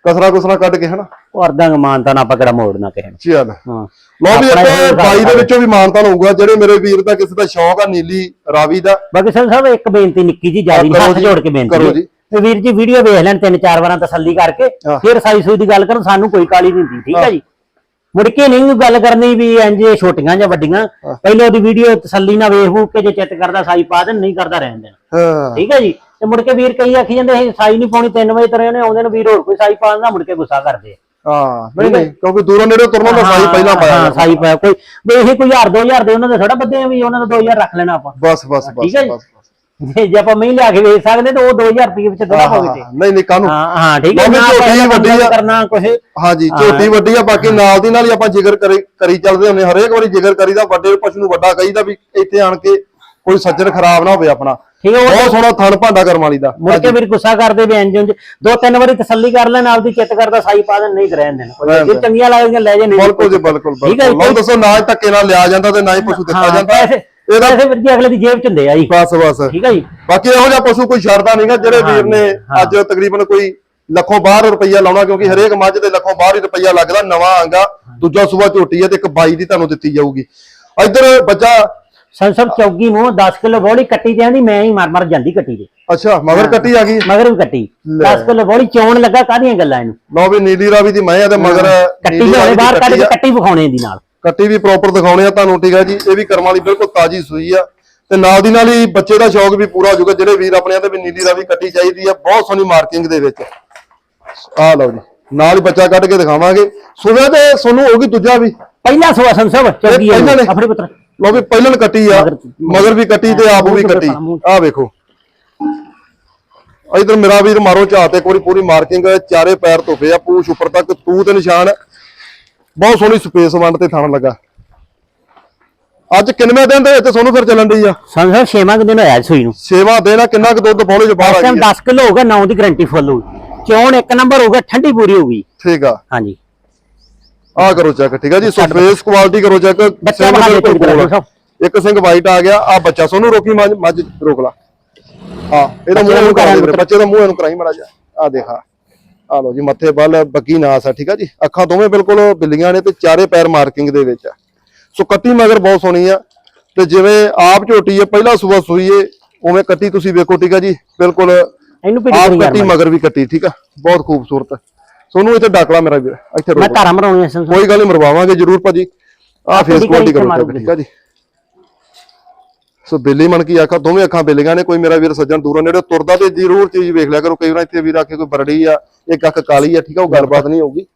ਕਸਰਾ ਕੁਸਰਾ ਕੱਢ ਕੇ ਹਨਾ? ਉਹ ਅਰਧਾਂ ਮਾਨਤਾ ਨਾ ਆਪਾਂ ਕਿਹੜਾ ਮੋੜਨਾ ਕਿਸੇ ਨੂੰ ਚੱਲ। ਹਾਂ। ਲਓ ਵੀ ਇਹ ਬਾਈ ਦੇ ਵਿੱਚੋਂ ਵੀ ਮਾਨਤਾ ਹੋਊਗਾ ਜਿਹੜੇ ਮੇਰੇ ਵੀਰ ਦਾ ਕਿਸੇ ਦਾ ਸ਼ੌਕ ਆ ਨੀਲੀ ਰਾਵੀ ਦਾ। ਬਾਕੀ ਸਾਹਿਬ ਇੱਕ ਬੇਨਤੀ ਨਿੱਕੀ ਜੀ ਜਾਰੀ ਹੱਥ ਜੋੜ ਕੇ ਬੇਨਤੀ ਕਰੋ ਹੈ। ਜੀ। ਤੇ ਵੀਰ ਜੀ ਵੀਡੀਓ ਵੇਖ ਲੈਣ ਤਿੰਨ ਚਾਰ ਵਾਰਾਂ ਤਸੱਲੀ ਕਰਕੇ ਹਾਂ। ਫਿਰ ਸਾਈ ਸੂਈ ਦੀ ਗੱਲ ਕਰਨ ਸਾਨੂੰ ਕੋਈ ਕਾਲੀ ਨਹੀਂ ਹੁੰਦੀ ਠੀਕ ਹੈ। ਜੀ? ਮੁੜ ਕੇ ਨਹੀਂ ਗੱਲ ਕਰਨੀ ਵੀ ਇੰਜ ਛੋਟੀਆਂ ਜਾਂ ਵੱਡੀਆਂ। ਪਹਿਲੇ ਉਹਦੀ ਵੀਡੀਓ ਤਸੱਲੀ ਨਾਲ ਵੇਖ ਕੇ ਜੇ ਚਿੱਤ ਕਰਦਾ ਸਾਈ ਪਾ ਦੇਣ ਨਹੀਂ ਕਰਦਾ ਰਹਿਣ ਦੇਣ। ਹਾਂ। ਠੀਕ ਹੈ ਜੀ? ਤੇ ਮੁੜ ਕੇ ਵੀਰ ਕਈ ਆਖੀ ਜਾਂਦੇ ਇਹ ਸਾਈ ਨਹੀਂ ਪਾਉਣੀ 3 ਵਜੇ ਤਰੇ ਉਹਨੇ ਆਉਂਦੇ ਨੂੰ ਵੀਰ ਹੋਰ ਕੋਈ ਸਾਈ ਪਾ ਦਿੰਦਾ ਮੁੜ ਕੇ ਗੁੱਸਾ ਕਰਦੇ ਆ। ਹਾਂ ਨਹੀਂ ਨਹੀਂ ਕਿਉਂਕਿ ਦੂਰੋਂ ਨੇੜੇ ਤੁਰਨਾ ਤਾਂ ਸਾਈ ਪਹਿਲਾਂ ਪਾਇਆ ਹਾਂ। ਸਾਈ ਪਾਇਆ। ਕੋਈ ਵੀ ਇਹ ਕੋਈ 1000 2000 ਦੇ ਉਹਨਾਂ ਦੇ ਥੋੜਾ ਬੱਦੇ ਵੀ ਉਹਨਾਂ ਦਾ 2000 ਰੱਖ ਲੈਣਾ ਆਪਾਂ। ਬਸ ਬਸ ਬਸ ਠੀਕ ਹੈ ਜੀ। ਜੇ ਆਪਾਂ ਮਹੀਂ ਲਿਆ ਕੇ ਵੇਚ ਸਕਦੇ ਤਾਂ ਉਹ 2000 ਰੁਪਏ ਵਿੱਚ ਹਾਂ, ਹੋਵੇ ਹਾਂ, ਨਹੀਂ ਨਹੀਂ ਕਾਹਨੂੰ? ਹਾਂ ਹਾਂ ਠੀਕ ਹੈ ਨਾ ਝੋਟੀ ਵੱਡੀ ਆ। ਕਰਨਾ ਕੁਛ। ਹਾਂਜੀ ਝੋਟੀ ਵੱਡੀ ਆ ਬਾਕੀ ਨਾਲ ਦੀ ਨਾਲ ਹੀ ਆਪਾਂ ਜ਼ਿਕਰ ਕਰੀ ਚੱਲਦੇ ਹੁੰਦੇ ਹਰੇਕ ਵਾਰੀ ਜ਼ਿਕਰ ਕਰੀਦਾ ਵੱਡੇ ਪਸ਼ੂ ਨੂੰ ਵੱਡਾ ਕਹੀਦਾ ਵੀ ਇੱਥੇ ਆਣ ਕੇ ਕੋਈ ਸੱਜਣ ਖਰਾਬ ਨਾ ਹੋਵੇ ਆਪਣਾ। ਠੀਕ ਹੈ ਉਹ ਬਹੁਤ ਸੋਹਣਾ ਥਣ ਭਾਂਡਾ ਕਰਮ ਵਾਲੀ ਦਾ। ਮੁੜ ਕੇ ਵੀਰ ਗੁੱਸਾ ਕਰਦੇ ਵੀ ਇੰਜ ਦੋ ਤਿੰਨ ਵਾਰੀ ਤਸੱਲੀ ਕਰ ਲੈਣ ਆਪਦੀ ਚਿੱਤ ਕਰਦਾ ਸਾਈ ਪਾ ਦੇਣ ਨਹੀਂ ਰਹਿਣ ਦੇਣ। ਜੇ ਦੇਣ। ਚੰਗੀਆਂ ਲੱਗਦੀਆਂ ਲੈ ਜੇ ਨਹੀਂ ਬਿਲਕੁਲ ਜੀ ਬਿਲਕੁਲ ਠੀਕ ਹੈ ਬਿਲਕੁਲ। ਲਓ ਦੱਸੋ ਨਾ ਧੱਕੇ ਨਾਲ ਲਿਆ ਜਾਂਦਾ ਤੇ ਨਾ ਹੀ ਪਸ਼ੂ ਦਿੱਤਾ ਜਾਂਦਾ। ਇਹਦਾ ਪੈਸੇ ਵੀਰ ਜੀ ਅਗਲੇ ਦੀ ਜੇਬ ਚ ਹੁੰਦੇ ਆ ਜੀ। ਬਸ ਬਸ। ਠੀਕ ਹੈ ਜੀ। ਬਾਕੀ ਇਹੋ ਜਿਹਾ ਪਸ਼ੂ ਕੋਈ ਛੱਡਦਾ ਨਹੀਂਗਾ ਜਿਹੜੇ ਵੀਰ ਨੇ ਅੱਜ ਤਕਰੀਬਨ ਕੋਈ ਲੱਖੋਂ ਬਾਹਰ ਰੁਪਈਆ ਲਾਉਣਾ ਕਿਉਂਕਿ ਹਰੇਕ ਮੱਝ ਦੇ ਲੱਖੋਂ ਬਾਹਰ ਹੀ ਰੁਪਈਆ ਲੱਗਦਾ ਨਵਾਂ ਆਂਗਾ। ਦੂਜਾ ਸੂਆ ਝੋਟੀ ਹੈ ਤੇ ਇੱਕ ਬਾਈ ਦੀ ਤੁਹਾਨੂੰ ਦਿੱਤੀ ਜਾਊਗੀ। ਇੱਧਰ ਬੱਚਾ ਸੰਸਬ ਚੌਗੀ ਨੂੰ 10 ਕਿਲੋ ਬੋਲੀ ਕੱਟੀ ਜਾਂਦੀ ਮੈਂ ਹੀ ਮਰ ਮਰ ਜਾਂਦੀ ਕੱਟੀ ਦੇ ਅੱਛਾ ਮਗਰ ਕੱਟੀ ਆ ਗਈ? ਮਗਰ ਵੀ ਕੱਟੀ। ਲੈ। 10 ਕਿਲੋ ਬੋਲੀ ਚੌਣ ਲੱਗਾ ਕਾਹਦੀਆਂ ਗੱਲਾਂ ਇਹਨੂੰ? ਲਓ ਵੀ ਨੀਲੀ ਰਾਵੀ ਦੀ ਮੈਂ ਆ ਤੇ ਮਗਰ ਕੱਟੀ ਦੀ ਬਾਹਰ ਕੱਢ ਕੇ ਆ। ਕੱਟੀ ਵਿਖਾਉਣੇ ਦੀ ਨਾਲ। ਕੱਟੀ ਵੀ ਪ੍ਰੋਪਰ ਦਿਖਾਉਣੇ ਆ ਤੁਹਾਨੂੰ ਠੀਕ ਆ ਜੀ? ਇਹ ਵੀ ਕਰਮਾਂ ਵਾਲੀ ਬਿਲਕੁਲ ਤਾਜੀ ਸੂਈ ਆ। ਤੇ ਨਾਲ ਦੀ ਨਾਲ ਹੀ ਬੱਚੇ ਦਾ ਸ਼ੌਕ ਵੀ ਪੂਰਾ ਹੋ ਜਾਊਗਾ ਜਿਹੜੇ ਵੀਰ ਆਪਣੇ ਆ ਤੇ ਵੀ ਨੀਲੀ ਰਾਵੀ ਕੱਟੀ ਚਾਹੀਦੀ ਆ ਬਹੁਤ ਸੋਹਣੀ ਮਾਰਕਿੰਗ ਦੇ ਵਿੱਚ। ਆ ਲਓ ਜੀ ਨਾਲ ਹੀ ਬੱਚਾ ਕੱਢ ਕੇ ਦਿਖਾਵਾਂਗੇ। ਸੂਬੇ ਤੇ ਸੋਨੂੰ ਹੋਊਗੀ ਦੂਜਾ ਵੀ। ਪਹਿਲਾ ਸਵਾ ਸੰਸਬ ਚੌਗੀ ਪਹਿਲਾਂ ਨੇ। ਆਪਣੇ ਪੁੱਤਰ। ਲਓ ਵੀ ਪਹਿਲਾਂ ਕੱਟੀ ਆ ਮਗਰ- ਮਗਰ ਵੀ ਕੱਟੀ ਤੇ ਆਪ ਵੀ ਕੱਟੀ। ਆ ਵੇਖੋ। ਇਧਰ ਮੇਰਾ ਵੀਰ ਮਾਰੋ ਝਾਤ ਤੇ ਕੋਈ ਪੂਰੀ ਮਾਰਕਿੰਗ ਚਾਰੇ ਪੈਰ ਧੋਪੇ ਆ ਪੂਛ ਉੱਪਰ ਤੱਕ ਤੂ ਤੇ ਨਿਸ਼ਾਨ। ਬਹੁਤ ਸੋਹਣੀ ਸਪੇਸ ਵੰਡ ਤੇ ਥਣ ਲੱਗਾ। ਅੱਜ ਕਿੰਨਵੇਂ ਦਿਨ ਦੇ ਵਿੱਚ ਸੋਨੂੰ ਫਿਰ ਚੱਲਣ ਦੀ ਆ? ਸੰਸਬ ਛੇਵਾਂ ਕੁ ਦਿਨ ਹੋਇਆ ਸੂਈ ਨੂੰ। ਸੇਵਾ ਦੇਣਾ ਕਿੰਨਾ ਕੁ ਦੁੱਧ ਪਾਉਣੇ ਚ ਇਸ ਬਾਹਰ ਆ ਟਾਈਮ ਗਈ ਆ? 10 ਕਿਲੋ ਹੋਗਾ 9 ਦੀ ਗਾਰੰਟੀ ਫੁੱਲ ਹੋਊ ਚੌਣ ਇੱਕ ਨੰਬਰ ਹੋਊਗਾ ਠੰਡੀ ਪੂਰੀ ਹੋਊਗੀ ਠੀਕ ਆ। ਹਾਂਜੀ। ਆ ਕਰੋ ਚੈੱਕ ਠੀਕ ਆ ਜੀ? ਸੋ ਫੇਸ ਕੁਆਲਿਟੀ ਕਰੋ ਚੈੱਕ ਬੱਚਾ ਦੇ ਸਭ ਇੱਕ ਸਿੰਘ ਵਾਈਟ ਆ ਗਿਆ ਆ ਬੱਚਾ ਸੋਨੂੰ ਰੋਕੀ ਮੱਝ ਮੱਝ ਰੋਕ ਲਾ। ਹਾਂ ਇਹਦਾ ਮੂੰਹ ਨੂੰ ਕਰਾ ਦੇ ਬੱਚੇ ਦਾ ਮੂੰਹ ਇਹਨੂੰ ਕਰਾਈ ਮੜਾ ਜਾ ਆ ਦੇਖਾ ਆ ਲੋ ਜੀ ਮੱਥੇ ਵੱਲ ਬੱਗੀ ਨਾਸ ਆ ਠੀਕ ਆ ਜੀ? ਅੱਖਾਂ ਦੋਵੇਂ ਬਿਲਕੁਲ ਬਿੱਲੀਆਂ ਨੇ ਤੇ ਚਾਰੇ ਪੈਰ ਮਾਰਕਿੰਗ ਦੇ ਵਿੱਚ ਆ। ਸੋ ਕੱਟੀ ਮਗਰ ਬਹੁਤ ਸੋਹਣੀ ਆ ਤੇ ਜਿਵੇਂ ਆਪ ਝੋਟੀ ਹੈ ਪਹਿਲਾ ਸੂਆ ਸੂਈ ਏ ਉਵੇਂ ਕੱਟੀ ਤੁਸੀਂ ਵੇਖੋ ਠੀਕ ਆ ਜੀ? ਬਿਲਕੁਲ ਇਹਨੂੰ ਪੀੜੀ ਆਪ ਕੱਟੀ ਮਗਰ ਵੀ ਕੱਟੀ ਠੀਕ ਆ? ਬਹੁਤ ਖੂਬਸੂਰਤ। ਸੋਨੂੰ ਇੱਥੇ ਡਾਕਲਾ ਮੇਰਾ ਵੀਰ ਇੱਥੇ ਮੈਂ ਧਾਰਾ ਮਰਾਉਣੀ ਸੰਸਬ ਕੋਈ ਗੱਲ ਨਹੀਂ ਮਰਵਾਵਾਂਗੇ ਜਰੂਰ ਭਾਜੀ। ਆ ਫੇਸ ਕੁਆਲਿਟੀ ਕਰੋ? ਠੀਕ ਆ ਜੀ? ਸੋ ਬਿੱਲੀ ਮਨ ਕੀ ਆਖਾ ਦੋਵੇਂ ਅੱਖਾਂ ਬਿੱਲੀਆਂ ਨੇ ਕੋਈ ਮੇਰਾ ਵੀਰ ਸੱਜਣ ਦੂਰੋਂ ਨੇੜੇ ਤੁਰਦਾ ਤੇ ਜ਼ਰੂਰ ਚੀਜ਼ ਵੇਖ ਲਿਆ ਕਰੋ। ਕਈ ਵਾਰ ਇੱਥੇ ਵੀਰ ਆਖੇ ਕੋਈ ਬਰੜੀ ਆ ਇੱਕ ਅੱਖ ਕਾਲੀ ਆ ਠੀਕ ਆ ਉਹ ਗੱਲਬਾਤ ਨਹੀਂ ਹੋਊਗੀ।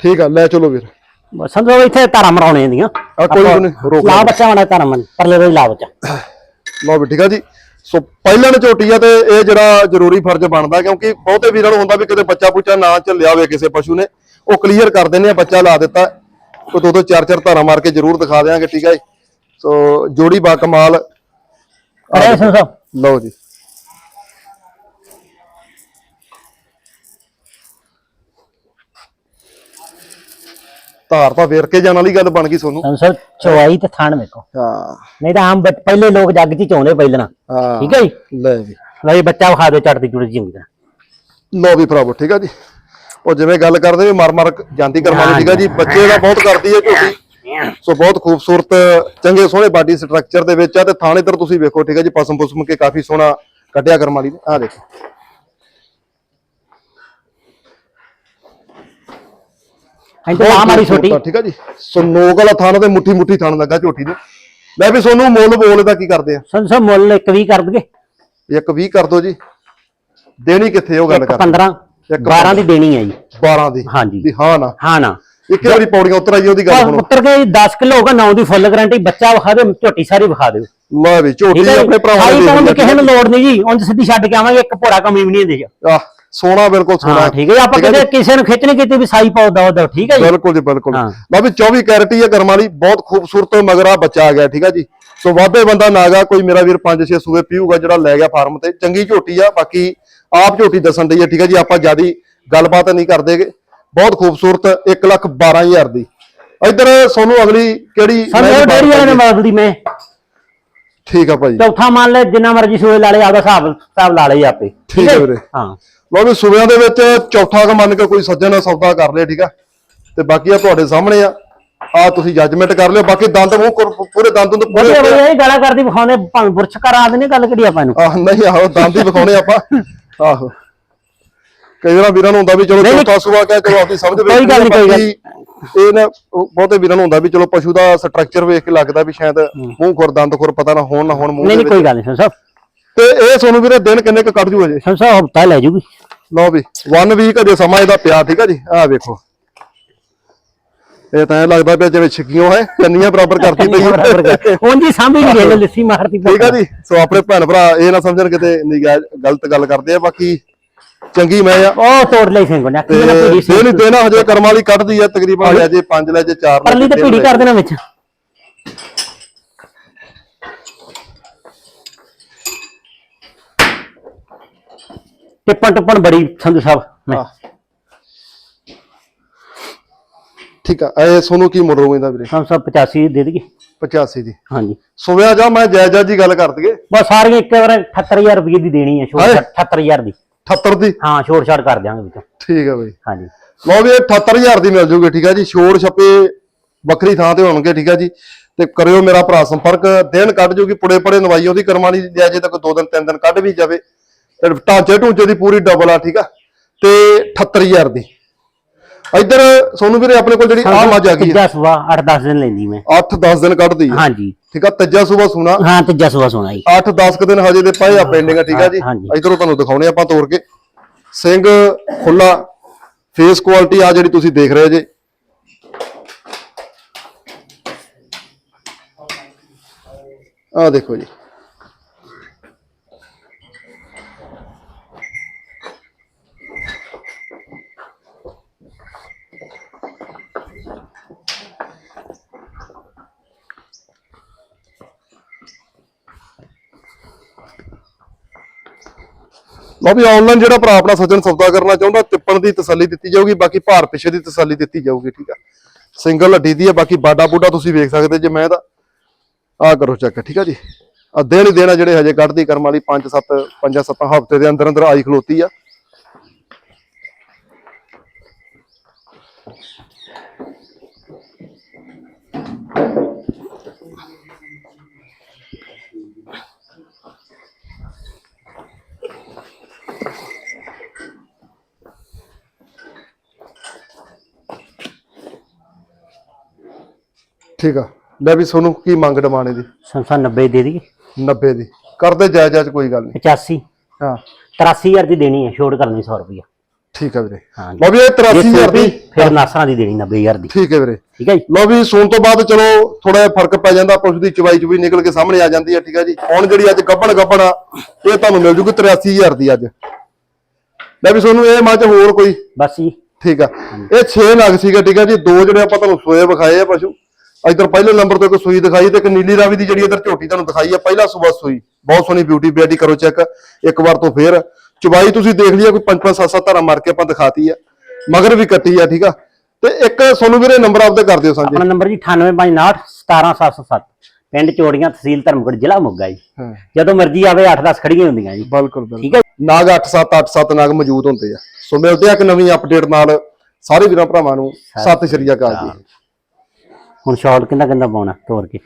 ਠੀਕ ਆ ਲੈ ਚਲੋ ਵੀਰ। ਸੰਸਬ ਇੱਥੇ ਧਾਰਾ ਮਰਾਉਣੇ ਦੀਆਂ ਆ ਕੋਈ ਗੱਲ ਨੀ, ਰੋਕ ਲਾ। ਬੱਚਾ ਬਣਾ ਧਾਰਾ ਮਨ ਪਰਲੇ ਰੋਜ਼ ਲਾ ਬੱਚਾ। ਲਓ ਵੀ ਠੀਕ ਆ ਜੀ। ਸੋ ਪਹਿਲਾਂ ਨੇ ਝੋਟੀ ਆ ਤੇ ਇਹ ਜਿਹੜਾ ਜ਼ਰੂਰੀ ਫਰਜ਼ ਬਣਦਾ ਕਿਉਂਕਿ ਬਹੁਤੇ ਵੀਰਾਂ ਨੂੰ ਹੁੰਦਾ ਵੀ ਕਿਤੇ ਬੱਚਾ ਪੁੱਚਾ ਨਾ ਚੱਲਿਆ ਹੋਵੇ ਕਿਸੇ ਪਸ਼ੂ ਨੇ। ਉਹ ਕਲੀਅਰ ਕਰ ਦਿੰਦੇ ਆ ਬੱਚਾ ਲਾ ਦਿੱਤਾ। ਕੋਈ ਦੋ ਦੋ ਚਾਰ ਚਾਰ ਧਾਰਾਂ ਮਾਰ ਕੇ ਜ਼ਰੂਰ ਦਿਖਾ ਦਿਆਂਗੇ ਠੀਕ ਜੀ। ਸੋ ਜੋੜੀ ਬਾ ਕਮਾਲ। ਅਰੇ ਸੰਸਬ ਲਓ ਜੀ। ਧਾਰ ਤਾਂ ਵੇਰ ਕੇ ਜਾਣ ਵਾਲੀ ਗੱਲ ਬਣ ਗਈ ਸੋਨੂੰ। ਸੰਸਬ ਚਵਾਈ ਤੇ ਥਾਣ ਵੇਖੋ। ਹਾਂ। ਨਹੀਂ ਤਾਂ ਆਮ ਬੱਚ- ਪਹਿਲੇ ਲੋਕ ਜੱਗ 'ਚ ਹੀ ਚਾਉਂਦੇ ਪਹਿਲਾਂ ਹਾਂ। ਠੀਕ ਹੈ ਜੀ? ਲੈ ਵੀ ਲੈ ਜੀ ਬੱਚਾ ਵਿਖਾ ਦਿਓ ਚੜਦੀ ਚੁੜੀ ਚੰਗੀ ਤਰ੍ਹਾਂ। ਲੋ ਵੀ ਭਰਾਵੋ ਠੀਕ ਆ ਜੀ। ਉਹ ਜਿਵੇਂ ਗੱਲ ਕਰਦੇ ਵੀ ਮਰ ਮਰ ਜਾਂਦੀ ਕਰਮਾਨੀ ਠੀਕ ਆ ਜੀ। ਬੱਚੇ ਦਾ ਬਹੁਤ ਕਰਦੀ ਹੈ ਝੋਟੀ। ਸੋ ਬਹੁਤ ਖੂਬਸੂਰਤ ਚੰਗੇ ਸੋਹਣੇ ਬਾਡੀ ਸਟਰਕਚਰ ਦੇ ਵਿੱਚ ਆ ਤੇ ਥਾਣੇ ਇੱਧਰ ਤੁਸੀਂ ਵੇਖੋ ਠੀਕ ਆ ਜੀ। ਪਸਮ ਪੁਸਮ ਕੇ ਕਾਫੀ ਸੋਹਣਾ ਕੱਢਿਆ ਕਰਮਾਲੀ ਨੇ। ਆ ਦੇਖੋ। ਇੱਥੇ ਆ ਮਾਰੀ ਛੋਟੀ। ਠੀਕ ਆ ਜੀ। ਸੋ ਨੋਕ ਵਾਲਾ ਥਾਣਾ ਤੇ ਮੁੱਠੀ ਮੁੱਠੀ ਥਾਣ ਲੱਗਾ ਝੋਟੀ ਨੂੰ ਮੈਂ ਵੀ ਸੋਨੂੰ ਮੁੱਲ ਬੋਲ ਦਾ ਕੀ ਕਰਦੇ ਆ? ਸੰਸਬ ਮੁੱਲ ਇੱਕ ਵੀ ਕਰ ਦਗੇ ਇੱਕ 20 ਕਰ ਦੋ ਜੀ। ਦੇਣੀ ਕਿੱਥੇ ਉਹ ਗੱਲ ਕਰ। 15 ਇੱਕ 12 ਦੀ ਦੇਣੀ ਹੈ ਜੀ। 12 ਦੀ। ਹਾਂਜੀ। ਵੀ ਹਾਂ ਨਾ। ਹਾਂ ਨਾ। ਇੱਕ ਵਾਰੀ ਪੌੜੀਆਂ ਉਤਰ ਆਈ ਉਹਦੀ ਗੱਲ ਸੁਣੋ। ਪੁੱਤਰ ਕੇ 10 ਕਿਲੋ ਹੋਗਾ 9 ਦੀ ਫੁੱਲ ਗਾਰੰਟੀ ਬੱਚਾ ਵਿਖਾ ਦਿਓ ਝੋਟੀ ਸਾਰੀ ਵਿਖਾ ਦਿਓ। ਲੈ ਵੀ ਝੋਟੀ ਹੈ ਆਪਣੇ ਭਰਾਵਾਂ ਦੇ ਦੀ ਕਿਸੇ ਨੂੰ ਲੋੜ ਨਹੀਂ ਜੀ ਉਂਝ ਸਿੱਧੀ ਛੱਡ ਕੇ ਆਵਾਂਗੇ ਇੱਕ ਭੋਰਾ ਕਮੀ ਵੀ ਨਹੀਂ ਚ ਆਹ। ਸੋਨਾ ਬਿਲਕੁਲ ਸੋਨਾ ਹਾਂ ਠੀਕ ਹੈ ਆਪਾਂ ਹੈ ਕਿਤੇ ਕਿਸੇ ਨੂੰ ਖਿੱਚ ਨਹੀਂ ਕੀਤੀ ਵੀ ਸਾਈ ਪਾਓ ਦੋ ਦੋ ਠੀਕ ਹੈ ਜੀ? ਬਿਲਕੁਲ ਜੀ ਬਿਲਕੁਲ। ਹਾਂ। ਵੀ 24 ਕੈਰਟੀ ਹੈ ਕਰਮ ਵਾਲੀ ਬਹੁਤ ਖੂਬਸੂਰਤ ਮਗਰ ਬੱਚਾ ਆ ਗਿਆ ਠੀਕ ਆ ਜੀ। ਸੋ ਵਾਧੇ ਬੰਦਾ ਨਾਗਾ ਕੋਈ ਮੇਰਾ ਵੀਰ 5-6 ਸੂਏ ਪੀਊਗਾ ਜਿਹੜਾ ਲੈ ਗਿਆ ਫਾਰਮ ਤੇ। ਚੰਗੀ ਝੋਟੀ ਆ ਬਾਕੀ ਆਪ ਝੋਟੀ ਦੱਸਣ ਦੀ ਹੈ ਠੀਕ ਆ ਜੀ ਆਪਾਂ ਜਿਆਦੀ ਗੱਲਬਾਤ ਨਹੀਂ ਕਰਦੇਗੇ ਬਹੁਤ ਖੂਬਸੂਰਤ 1 ਲੱਖ 12000 ਦੀ। ਇੱਧਰ ਸੋਨੂੰ ਅਗਲੀ ਕਿਹੜੀ ਸਾਨੂੰ ਮੈਂ ਡੇਰੀ ਵਾਲੇ ਨੇ ਬਦਲਦੀ ਮੈਂ। ਠੀਕ ਆ ਭਾਈ। ਚੌਥਾ ਮੰਨ ਲੈ ਜਿੰਨਾ ਮਰਜ਼ੀ ਸੂਏ ਲਾ ਲੇ ਆਪਦਾ ਹਿਸਾਬ ਹਿਸਾਬ ਲਾ ਲਈ ਆਪੇ। ਠੀਕ ਹੈ ਵੀਰੇ। ਹਾਂ। ਲਓ ਵੀ ਸੂਬਿਆਂ ਦੇ ਵਿੱਚ ਚੌਥਾ ਕ ਮੰਨ ਕੇ ਕੋਈ ਸੱਜਣ ਸੌਦਾ ਕਰ ਲਿਆ ਠੀਕ ਆ? ਤੇ ਬਾਕੀ ਆ ਤੁਹਾਡੇ ਸਾਹਮਣੇ ਆ। ਆ ਤੁਸੀਂ ਜੱਜਮੈਂਟ ਕਰ ਲਿਓ। ਬਾਕੀ ਦੰਦ ਮੂੰਹ ਕੁਰ- ਪੂਰੇ ਦੰਦ ਨੂੰ ਪੂਰੇ ਵਧੀਆ ਵਧੀਆ ਇਹ ਗਾਲਾਂ ਕਰਦੀ ਵਿਖਾਉਂਦੇ ਭਾਵੇਂ ਬੁਰਸ਼ ਕਰਾ ਦਿੰਦੇ ਗੱਲ ਕਿਹੜੀ ਆਪਾਂ ਨੂੰ ਆਹ ਨਹੀਂ ਆਹੋ ਦੰਦ ਹੀ ਵਿਖਾਉਣੇ ਆਪਾਂ। ਆਹੋ। ਕਈ ਵਾਰ ਵੀਰਾਂ ਨੂੰ ਹੁੰਦਾ ਵੀ ਚਲੋ ਨਹੀਂ, ਚੌਥਾ ਸੂਆ ਕਹਿ ਚਲੋ ਆਪਣੀ ਸਮਝ ਵੇਖ ਕੋਈ ਗੱਲ ਨਹੀਂ, ਕੋਈ ਗੱਲ ਬਾਕੀ ਇਹ ਨਾ ਉਹ ਬਹੁਤੇ ਵੀਰਾਂ ਨੂੰ ਹੁੰਦਾ ਵੀ ਚਲੋ ਪਸ਼ੂ ਦਾ ਸਟਰਕਚਰ ਵੇਖ ਕੇ ਲੱਗਦਾ ਵੀ ਸ਼ਾਇਦ ਮੂੰਹ ਖੁਰ ਦੰਦ ਖੁਰ ਪਤਾ ਨਾ ਹੋਣ ਨਾ ਹੋਣ ਮੂੰਹ ਨਹੀਂ ਦੇ ਨਹੀਂ ਵਿੱਚ। ਕੋਈ ਗੱਲ ਨਹੀਂ ਸੰਸਬ ਤੇ ਇਹ ਸੋਨੂੰ ਵੀਰੇ ਦਿਨ ਕਿੰਨੇ ਕ ਕੱਢ ਜੂ ਅਜੇ ਸੰਸਬ ਹਫਤਾ ਲੈ ਜੂਗੀ। ਲਓ ਵੀ 1 ਵੀਕ ਅਜੇ ਸਮਾਂ ਇਹਦਾ ਪਿਆ ਠੀਕ ਆ ਜੀ? ਆਹ ਵੇਖੋ। ਇਹ ਤਾਂ ਐਂ ਲੱਗਦਾ ਪਿਆ ਜਿਵੇਂ ਛਿੱਕੀਆਂ ਹੈ ਕੰਨੀਆਂ ਬਰਾਬਰ ਕਰਦੀ ਪਈ। ਉਂਝ ਹੀ ਸਾਂਭੀ ਨਹੀਂ ਗਏ ਲੱਸੀ ਮਾਰਦੀ ਠੀਕ ਆ ਜੀ? ਸੋ ਆਪਣੇ ਭੈਣ ਭਰਾ ਇਹ ਨਾ ਸਮਝਣ ਕਿਤੇ ਨਿਗਾਹ ਗਲਤ ਗੱਲ ਕਰਦੇ ਆ ਬਾਕੀ ਚੰਗੀ ਮੈਂ ਆ। ਉਹ ਤੋੜ ਲਈ ਸਿੰਘ ਨੇ ਤੇ ਅੱਖੀ ਨਾ ਪੀੜੀ ਇਹ ਨਹੀਂ ਦੇਣਾ ਹਜੇ ਕਰਮ ਵਾਲੀ ਕੱਢਦੀ ਆ ਤਕਰੀਬਨ ਲੈ ਜੇ 5 ਲੈ ਜੇ 4 ਪਰਲੀ ਤੇ ਪੀੜੀ ਕਰ ਦੇਣਾ ਵਿੱਚ। ਟਿੱਪਣ ਟੁੱਪਣ ਬੜੀ ਸੰਧੂ ਸਾਹਿਬ ਮੈਂ ਠੀਕ ਆ ਇਹ ਸੋਨੂੰ ਕੀ ਮੁੱਲ ਇਹਦਾ ਵੀਰੇ? ਸੰਧੂ ਸਾਹਿਬ 85 ਦੇ ਦੇਗੀ 85 ਦੀ। ਹਾਂਜੀ। ਸੁਵਿਆ ਜਾ ਮੈਂ ਜਾਇਜ਼ਾ ਜੀ ਗੱਲ ਕਰ ਦਈਏ। ਬਸ ਸਾਰੀਆਂ ਇੱਕ ਵਾਰ 78000 ਰੁਪਏ ਦੀ ਦੇਣੀ ਹੈ ਛੋਟ ਹਾਏ। 78000 ਦੀ। 78 ਦੀ? ਹਾਂ ਛੋਟ ਛਾਟ ਕਰ ਦਿਆਂਗੇ ਵਿੱਚੋਂ। ਠੀਕ ਹੈ ਬਈ। ਹਾਂਜੀ। ਲਓ ਵੀ ਇਹ 78000 ਦੀ ਮਿਲ ਜੂਗੀ ਠੀਕ ਹੈ ਜੀ। ਛੋੜ ਛੱਪੇ ਵੱਖਰੀ ਥਾਂ ਤੇ ਹੋਣਗੇ ਠੀਕ ਹੈ ਜੀ। ਤੇ ਕਰਿਓ ਮੇਰਾ ਭਰਾ ਸੰਪਰਕ। ਦਿਨ ਕੱਢ ਜੂਗੀ ਪੁੜੇ ਪੜੇ ਨਵਾਈ ਉਹਦੀ ਕਰਮਾਨੀ ਲਿਆ ਜੇ ਤੱਕ ਦੋ ਦਿਨ ਤਿੰਨ ਦਿਨ ਕੱਢ ਵੀ ਜਾਵੇ। ਢਾਂਚੇ ਢੂੰਚੇ ਦੀ ਪੂਰੀ ਡਬਲ ਆ ਠੀਕ ਆ? ਤੇ 78000 ਦੀ। ਇੱਧਰ ਸੋਨੂੰ ਵੀਰੇ ਆਪਣੇ ਕੋਲ ਜਿਹੜੀ ਆ ਮੱਝ ਆ ਗਈ ਤੀਜਾ ਸੂਆ 8-10 ਦਿਨ ਲੈਂਦੀ ਮੈਂ। 8-10 ਦਿਨ ਕੱਢਦੀ ਆ। ਹਾਂਜੀ। ਠੀਕ ਆ ਤੀਜਾ ਸੂਬਾ ਸੁਣਾ ਹਾਂ ਤੀਜਾ ਸੂਆ ਸੋਣਾ ਜੀ। 8-10 ਕੁ ਦਿਨ ਹਜੇ ਦੇ ਪਏ ਆ ਪੈਂਡਿੰਗ ਠੀਕ ਆ ਜੀ। ਇਧਰੋਂ ਤੁਹਾਨੂੰ ਦਿਖਾਉਣੇ ਆਪਾਂ ਤੋੜ ਕੇ। ਸਿੰਘ ਖੁੱਲਾ ਫੇਸ ਕੁਆਲਿਟੀ ਆ ਜਿਹੜੀ ਤੁਸੀਂ ਦੇਖ ਰਹੇ ਜੇ। ਆ ਦੇਖੋ ਜੀ। ਲਓ ਵੀ ਆਨਲਾਈਨ ਜਿਹੜਾ ਭਰਾ ਆਪਣਾ ਸੱਜਣ ਸੌਦਾ ਕਰਨਾ ਚਾਹੁੰਦਾ, ਤਿੱਪਣ ਦੀ ਤਸੱਲੀ ਦਿੱਤੀ ਜਾਊਗੀ, ਬਾਕੀ ਭਾਰ ਪਿੱਛੇ ਦੀ ਤਸੱਲੀ ਦਿੱਤੀ ਜਾਊਗੀ, ਠੀਕ ਆ। ਸਿੰਗਲ ਹੱਡੀ ਦੀ ਆ, ਬਾਕੀ ਬਾਡਾ ਬੂਡਾ ਤੁਸੀਂ ਵੇਖ ਸਕਦੇ ਜੇ ਮੈਂ ਤਾਂ ਆ ਕਰੋ ਚੈੱਕ ਠੀਕ ਆ ਜੀ। ਆ ਦੇਣ ਦੇਣਾ ਜਿਹੜੇ ਹਜੇ ਕੱਢਦੀ, ਕਰਮ ਵਾਲੀ 5 7 5 7 ਹਫ਼ਤੇ ਦੇ ਅੰਦਰ ਅੰਦਰ ਆਈ ਖਲੋਤੀ ਆ। ਠੀਕ ਆ। ਲੈ ਵੀ ਤੁਹਾਨੂੰ ਕੀ ਮੰਗ ਡਮਾਣੇ ਦੀ? ਸੰਸਾ 90 ਦੇ ਦੀ 90 ਦੀ। ਕਰਦੇ ਜਾਇਜ਼ ਜਾਇਜ਼ ਕੋਈ ਗੱਲ ਨਹੀਂ। 85 ਹਾਂ। 83000 ਦੀ ਦੇਣੀ ਹੈ ਛੋਟ ਕਰਨੀ 100 ਰੁਪਇਆ ਠੀਕ ਆ ਵੀਰੇ। ਹਾਂ ਲਓ ਵੀ ਇਹ 83000 ਦੀ ਫਿਰ ਨਾਸਰਾਂ ਦੀ ਦੇਣੀ 90000 ਦੀ। ਠੀਕ ਹੈ ਵੀਰੇ। ਠੀਕ ਹੈ ਜੀ। ਲਓ ਵੀ ਸੂਣ ਤੋਂ ਬਾਅਦ ਚਲੋ ਥੋੜਾ ਜਿਹਾ ਫ਼ਰਕ ਪੈ ਜਾਂਦਾ ਪਸ਼ੂ ਦੀ ਚਵਾਈ ਚ ਵੀ ਨਿਕਲ ਕੇ ਸਾਹਮਣੇ ਆ ਜਾਂਦੀ ਹੈ ਠੀਕ ਹੈ ਜੀ। ਹੁਣ ਜਿਹੜੀ ਅੱਜ ਗੱਬਣ ਆ ਇਹ ਤੁਹਾਨੂੰ ਮਿਲ ਜੂਗੀ 83000 ਦੀ ਅੱਜ। ਲੈ ਵੀ ਤੁਹਾਨੂੰ ਇਹ ਮੱਝ ਹੋਰ ਕੋਈ? ਬਸ ਜੀ। ਠੀਕ ਆ। ਇਹ 6 ਨਗ ਸੀਗਾ ਠੀਕ ਹੈ ਜੀ। ਦੋ ਜਿਹੜੇ ਆਪਾਂ ਤੁਹਾਨੂੰ ਸੋਏ ਵਿਖਾਏ ਆ ਪਸ਼ੂ। ਇਧਰ ਪਹਿਲੇ ਨੰਬਰ ਤੇ ਇੱਕ ਸੂਈ ਦਿਖਾਈ ਤੇ ਇੱਕ ਨੀਲੀ ਰਾਵੀ ਦੀ ਜਿਹੜੀ ਇਧਰ ਝੋਟੀ ਤੁਹਾਨੂੰ ਦਿਖਾਈ ਆ ਪਹਿਲਾ ਸੂਬਾ ਸੂਈ। ਬਹੁਤ ਸੋਹਣੀ ਬਿਊਟੀ ਬਿਆਟੀ ਕਰੋ ਚੈੱਕ ਇੱਕ ਵਾਰ ਤੋਂ ਫੇਰ ਚਵਾਈ ਤੁਸੀਂ ਦੇਖ ਲਿਆ ਕੋਈ ਪੰਜ ਪੰਜ ਸੱਤ ਸੱਤ ਧਾਰਾਂ ਮਾਰ ਕੇ ਆਪਾਂ ਦਿਖਾਤੀ ਆ। ਮਗਰ ਵੀ ਕੱਟੀ ਆ ਠੀਕ ਆ? ਤੇ ਇੱਕ ਸੋਨੂੰ ਵੀਰੇ ਨੰਬਰ ਆਪਦੇ ਕਰ ਦਿਓ ਸਾਂਝੇ। ਆਪਣਾ ਨੰਬਰ ਜੀ 98559 17707 ਪਿੰਡ ਚੋੜੀਆਂ ਤਹਿਸੀਲ ਧਰਮਗੜ ਜ਼ਿਲ੍ਹਾ ਮੋਗਾ ਜੀ। ਜਦੋਂ ਮਰਜ਼ੀ ਆਵੇ 8-10 ਖੜੀਆਂ ਹੁੰਦੀਆਂ ਜੀ। ਬਿਲਕੁਲ ਬਿਲਕੁਲ। ਠੀਕ ਹੈ ਨਾਗ 8787 ਨਾਗ ਮੌਜੂਦ ਹੁੰਦੇ ਆ। ਸੋ ਮਿਲਦੇ ਆ ਇੱਕ ਨਵੀਂ ਅਪਡੇਟ ਨਾਲ। ਸਾਰੇ ਵੀਰਾਂ ਭਰਾਵਾਂ ਨੂੰ ਸਤਿ ਸ਼੍ਰੀ ਅਕਾਲ ਜੀ। ਹੁਣ ਸ਼ਾਰਟ ਕਿੰਨਾ ਕਿੰਨਾ ਪਾਉਣਾ? ਤੋੜ ਕੇ।